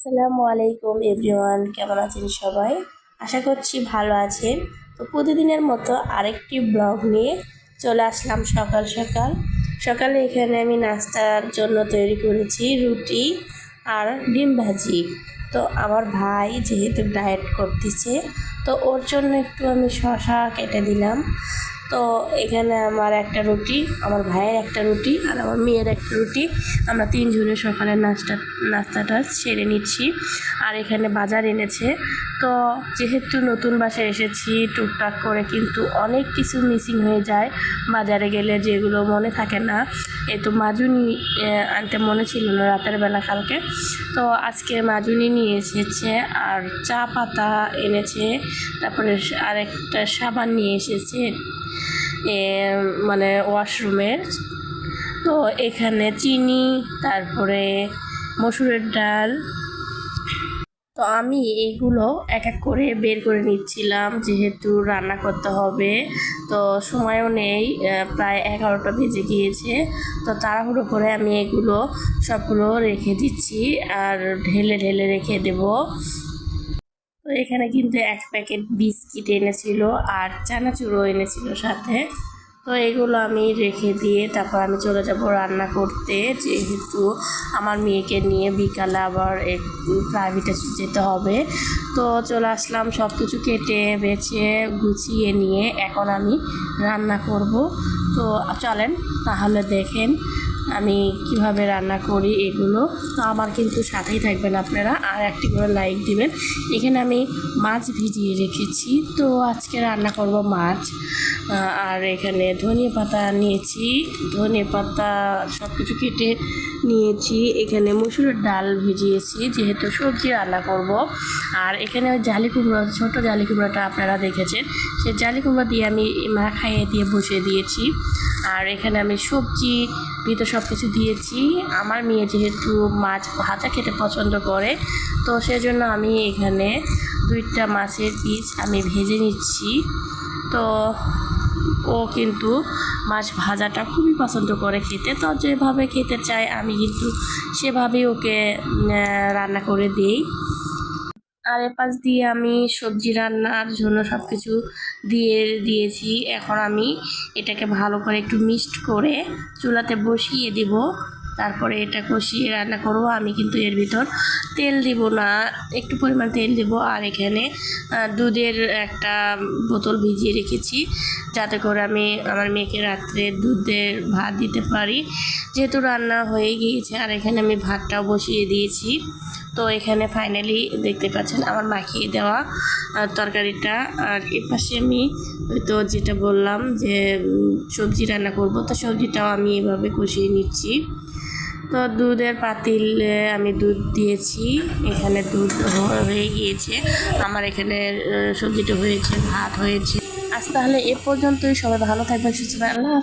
আসসালামু আলাইকুম এভরিওয়ান, কেমন আছেন সবাই? আশা করছি ভালো আছেন। তো প্রতিদিনের মতো আরেকটি ব্লগ নিয়ে চলে আসলাম সকাল সকাল। সকালে এখানে আমি নাস্তার জন্য তৈরি করেছি রুটি আর ডিম ভাজি। তো আমার ভাই যেহেতু ডায়েট করতেছে, তো ওর জন্য একটু আমি শশা কেটে দিলাম। তো এখানে আমার একটা রুটি, আমার ভাইয়ের একটা রুটি আর আমার মেয়ের একটা রুটি। আমরা তিনজনে সকালের নাস্তা, নাস্তাটা সেরে নিচ্ছি আর এখানে বাজার এনেছে। তো যেহেতু নতুন বাসায় এসেছি, টুকটাক করে কিন্তু অনেক কিছু মিসিং হয়ে যায়। বাজারে গেলে যেগুলো মনে থাকে না এ, তো মাজুনি আনতে মনে ছিল না রাতের বেলা কালকে। তো আজকে মাজুনি নিয়ে এসেছে আর চা পাতা এনেছে, তারপরে আরেকটা সাবান নিয়ে এসেছে মানে ওয়াশরুমের। তো এখানে চিনি, তারপরে মসুরের ডাল তো আমি এইগুলো এক এক করে বের করে নিচ্ছিলাম, যেহেতু রান্না করতে হবে। তো সময়ও নেই প্রায় এগারোটা বেজে গিয়েছে। তো তাড়াহুড়ো করে আমি এগুলো সবগুলো রেখে দিচ্ছি আর ঢেলে ঢেলে রেখে দেবো। তো এখানে কিন্তু এক প্যাকেট বিস্কিট এনেছিল আর চানাচুরও এনেছিল সাথে। তো এগুলো আমি রেখে দিয়ে তারপর আমি চলে যাব রান্না করতে। যেহেতু আমার মেয়েকে নিয়ে বিকালে আবার প্রাইভেটে যেতে হবে। তো চলে আসলাম সব কিছু কেটে, বেছে, গুছিয়ে নিয়ে এখন আমি রান্না করব। তো চলেন, তাহলে দেখেন আমি কীভাবে রান্না করি এগুলো আমার কিন্তু সাথেই থাকবেন আপনারা। আর একটি করে লাইক দিবেন। এখানে আমি মাছ ভিজিয়ে রেখেছি। তো আজকে রান্না করব মাছ। আর এখানে ধনিয়া পাতা নিয়েছি। ধনিয়া পাতা সব কিছু কেটে নিয়েছি। এখানে মুসুরের ডাল ভিজিয়েছি, যেহেতু সবজি রান্না করব। আর এখানে ওই জালি কুমড়ো, ছোটো জালি কুমড়োটা আপনারা দেখেছেন। সেই জালি কুমড়ো দিয়ে আমি মাখাইয়ে দিয়ে বসিয়ে দিয়েছি। আর এখানে আমি সবজি ভিতর সব কিছু দিয়েছি। আমার মেয়ে যেহেতু মাছ ভাজা খেতে পছন্দ করে, তো সেজন্য আমি এখানে দুইটা মাছের পিস আমি ভেজে নিচ্ছি। তো ও কিন্তু মাছ ভাজাটা খুবই পছন্দ করে খেতে, তো যেভাবে খেতে চায় আমি কিন্তু সেভাবেই ওকে রান্না করে দিই। আর এ পাশ দিয়ে আমি সবজি রান্নার জন্য সব কিছু দিয়ে দিয়েছি। এখন আমি এটাকে ভালো করে একটু মিক্সড করে চুলাতে বসিয়ে দিব। তারপরে এটা কষিয়ে রান্না করব। আমি কিন্তু এর ভিতর তেল দিব না, একটু পরিমাণ তেল দিব। আর এখানে দুধের একটা বোতল ভিজিয়ে রেখেছি। যাতে করে আমি আমার মেয়েকে রাত্রে দুধের ভাত দিতে পারি। যেহেতু রান্না হয়ে গিয়েছে, আর এখানে আমি ভাতটাও বসিয়ে দিয়েছি। তো এখানে ফাইনালি দেখতে পাচ্ছেন আমার মাখিয়ে দেওয়া তরকারিটা। আর এ পাশে আমি তো যেটা বললাম যে সবজি রান্না করব। তো সবজিটাও আমি এভাবে কষিয়ে নিচ্ছি। তো দুধের পাতিলে আমি দুধ দিয়েছি। এখানে দুধ হয়ে গিয়েছে। আমার এখানে সবজিটা হয়েছে, ভাত হয়েছে। আজ তাহলে এ পর্যন্তই। সবাই ভালো থাকবেন, সুস্থ আল্লাহ।